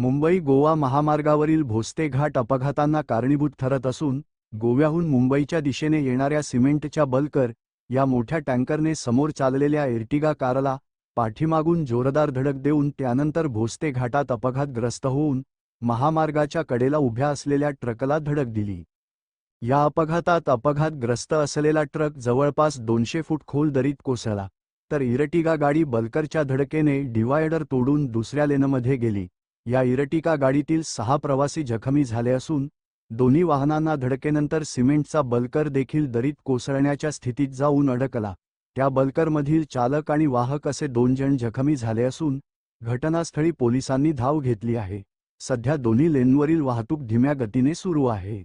मुंबई गोवा महामार्गावरील भोसते घाट अपघातांना कारणीभूत ठरत असून गोव्याहून मुंबईच्या दिशेने येणाऱ्या सिमेंटच्या बल्कर या मोठ्या टँकरने समोर चाललेल्या एर्टिगा कारला पाठीमागून जोरदार धडक देऊन त्यानंतर भोसते घाटात अपघातग्रस्त होऊन महामार्गाच्या कडेला उभ्या असलेल्या ट्रकला धडक दिली. या अपघातात अपघातग्रस्त असलेला ट्रक जवळपास दोनशे फूट खोल दरीत कोसळला तर इरटिगा गाडी बल्करच्या धडकेने डिवायडर तोडून दुसऱ्या लेनमध्ये गेली. या इरटिका गाडीतील सहा प्रवासी जखमी झाले असून दोन्ही वाहनांना धडकेनंतर सिमेंटचा बल्कर देखील दरीत कोसळण्याच्या स्थितीत जाऊन अडकला. त्या बल्करमधील चालक आणि वाहक असे दोन जण जखमी झाले असून घटनास्थळी पोलिसांनी धाव घेतली आहे. सध्या दोन्ही लेनवरील वाहतूक धीम्या गतीने सुरू आहे.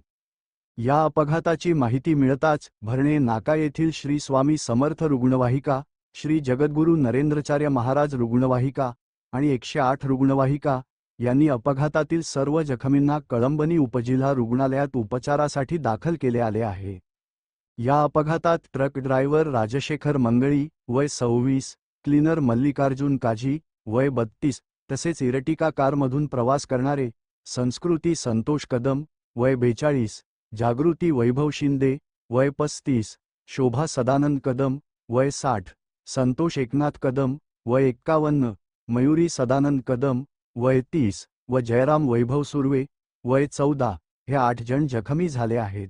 या अपघाताची माहिती मिळताच भरणे नाका येथील श्री स्वामी समर्थ रुग्णवाहिका श्री जगद्गुरू नरेंद्रचार्य महाराज रुग्णवाहिका आणि एकशे आठ रुग्णवाहिका यांनी अपघातातील सर्व जखमींना कळंबनी उपजिल्हा रुग्णालयात उपचारासाठी दाखल केले आले आहे. या अपघातात ट्रक ड्रायव्हर राजशेखर मंगळी वय सव्वीस क्लीनर मल्लिकार्जुन काझी वय बत्तीस तसेच इरटिका कारमधून प्रवास करणारे संस्कृती संतोष कदम वय बेचाळीस जागृती वैभव शिंदे वय पस्तीस शोभा सदानंद कदम वय साठ संतोष एकनाथ कदम वय एक्कावन्न मयुरी सदानंद कदम वय तीस व जयराम वैभव सुर्वे वय चौदा हे आठ जण जखमी झाले आहेत.